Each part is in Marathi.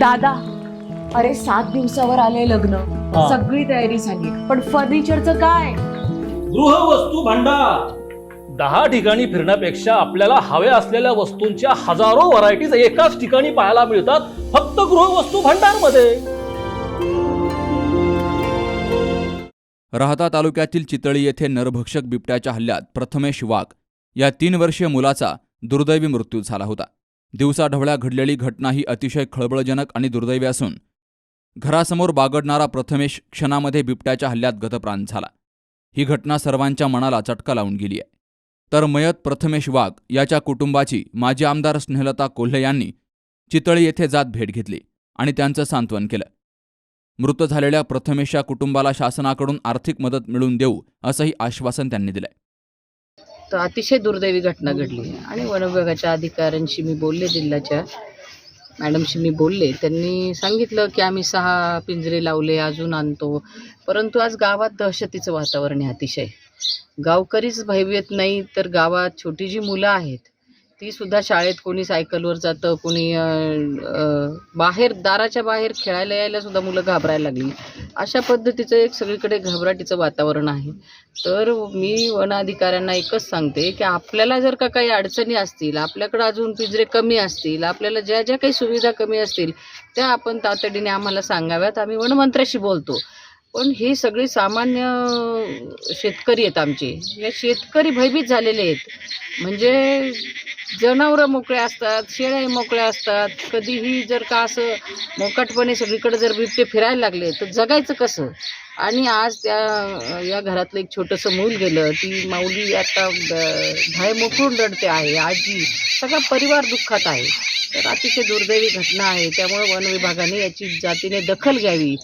दादा अरे सात दिवसावर आले लग्न. हा. सगळी तयारी झाली. पण फर्निचरचं काय? गृहवस्तू भांडार. दहा ठिकाणी फिरण्यापेक्षा आपल्याला हव्या असलेल्या वस्तूंच्या हजारो व्हरायटीज एकाच ठिकाणी पाहायला मिळतात फक्त गृहवस्तू भांडारमध्ये राहता तालुक्यातील चितळी येथे नरभक्षक बिबट्याच्या हल्ल्यात प्रथमेश वाघ. या तीन वर्षीय मुलाचा दुर्दैवी मृत्यू झाला होता. दिवसाढवळ्या घडलेली घटना ही अतिशय खळबळजनक आणि दुर्दैवी असून घरासमोर बागडणारा प्रथमेश क्षणामध्ये बिबट्याच्या हल्ल्यात गतप्राण झाला. ही घटना सर्वांच्या मनाला चटका लावून गेली आहे. तर मयत प्रथमेश वाघ याच्या कुटुंबाची माजी आमदार स्नेहलता कोल्हे यांनी चितळी येथे जात भेट घेतली आणि त्यांचं सांत्वन केलं. मृत झालेल्या प्रथमेशच्या कुटुंबाला शासनाकडून आर्थिक मदत मिळवून देऊ असंही आश्वासन त्यांनी दिलंय. तर अतिशय दुर्दैवी घटना घडली. आणि वनविभागाच्या अधिकाऱ्यांशी मी बोलले जिल्ह्याच्या मॅडमशी मी बोलले. त्यांनी सांगितलं की आम्ही सहा पिंजरे लावले अजून आणतो. परंतु आज गावात दहशतीचं वातावरण आहे अतिशय. गावकरीच भयभीत नाही तर गावात छोटी जी मुलं आहेत ती सुद्धा शाळेत कोणी सायकलवर जातं कोणी बाहेर दाराच्या बाहेर खेळायला यायला सुद्धा मुलं घाबरायला लागली. अशा पद्धतीचं एक सगळीकडे घबराटीचं वातावरण आहे. तर मी वन अधिकाऱ्यांना एकच सांगते की आपल्याला जर का काही अडचणी असतील आपल्याकडं अजून पिंजरे कमी असतील आपल्याला ज्या ज्या काही सुविधा कमी असतील त्या आपण तातडीने आम्हाला सांगाव्यात. आम्ही वनमंत्र्याशी बोलतो. पण हे सगळे सामान्य शेतकरी आहेत आमचे. या शेतकरी भयभीत झालेले आहेत. म्हणजे जनावरं मोकळे असतात शेळ्या मोकळ्या असतात. कधीही जर का असं मोकाटपणे सगळीकडे जर बिबटे फिरायला लागले तर जगायचं कसं? आणि आज त्या या घरातलं एक छोटंसं मूल गेलं ती माऊली आता ब- धाय मोकळून रडते आहे आजी सगळा परिवार दुःखात आहे. तर अतिशय दुर्दैवी घटना आहे त्यामुळे वन विभागाने याची जातीने दखल घ्यावी.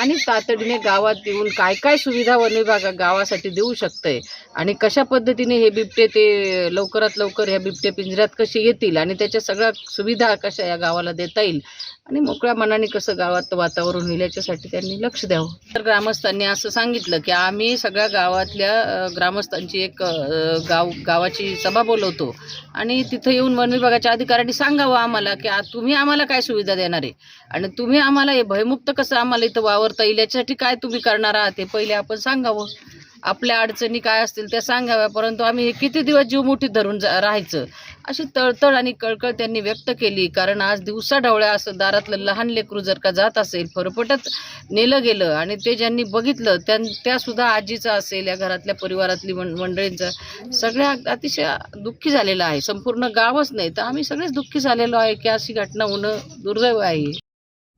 आणि तातडीने गावात येऊन काय काय सुविधा वन विभाग गावासाठी देऊ शकतंय? आणि कशा पद्धतीने हे बिबटे ते लवकरात लवकर ह्या बिबटे पिंजऱ्यात कसे येतील? आणि त्याच्या सगळ्या सुविधा कशा या गावाला देता येईल? आणि मोकळ्या मनाने कसं गावात वातावरण होईल याच्यासाठी त्यांनी लक्ष द्यावं. तर ग्रामस्थांनी असं सांगितलं की आम्ही सगळ्या गावातल्या ग्रामस्थांची एक गाव गावाची सभा बोलवतो. आणि तिथं येऊन वन विभागाच्या अधिकाऱ्यांनी सांगावं आम्हाला की तुम्ही आम्हाला काय सुविधा देणार आहे? आणि तुम्ही आम्हाला हे भयमुक्त कसं आम्हाला इथं वावरता येईल याच्यासाठी काय तुम्ही करणार आहात हे पहिले आपण सांगावं. आपल्या अडचणी काय असतील त्या सांगाव्या परंतु आम्ही किती दिवस जीव मुठीत धरून जा राहायचं? अशी तळतळ आणि कळकळ त्यांनी व्यक्त केली. कारण आज दिवसा ढवळ्या असं दारातलं लहान लेकरू जर का जात असेल फरफटत नेलं गेलं आणि ते ज्यांनी बघितलं त्या त्यासुद्धा आजीचं असेल या घरातल्या परिवारातली मं मंडळींचा सगळ्या अतिशय दुःखी झालेलं आहे. संपूर्ण गावच नाही. तर आम्ही सगळेच दुःखी झालेलो आहे की अशी घटना होणं दुर्दैव आहे.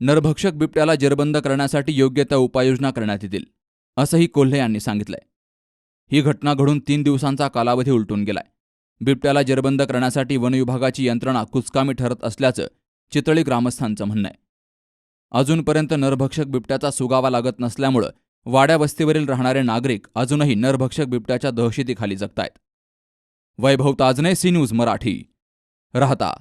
नरभक्षक बिबट्याला जेरबंद करण्यासाठी योग्य त्या उपाययोजना करण्यात येतील असंही कोल्हे यांनी सांगितलंय. ही घटना घडून तीन दिवसांचा कालावधी उलटून गेलाय. बिबट्याला जेरबंद करण्यासाठी वनविभागाची यंत्रणा कुचकामी ठरत असल्याचं चितळी ग्रामस्थांचं म्हणणं आहे अजूनपर्यंत नरभक्षक बिबट्याचा सुगावा लागत नसल्यामुळं वाड्या वस्तीवरील राहणारे नागरिक अजूनही नरभक्षक बिबट्याच्या दहशतीखाली जगतायत. Vaibhav Tajne C news Marathi. Rahata.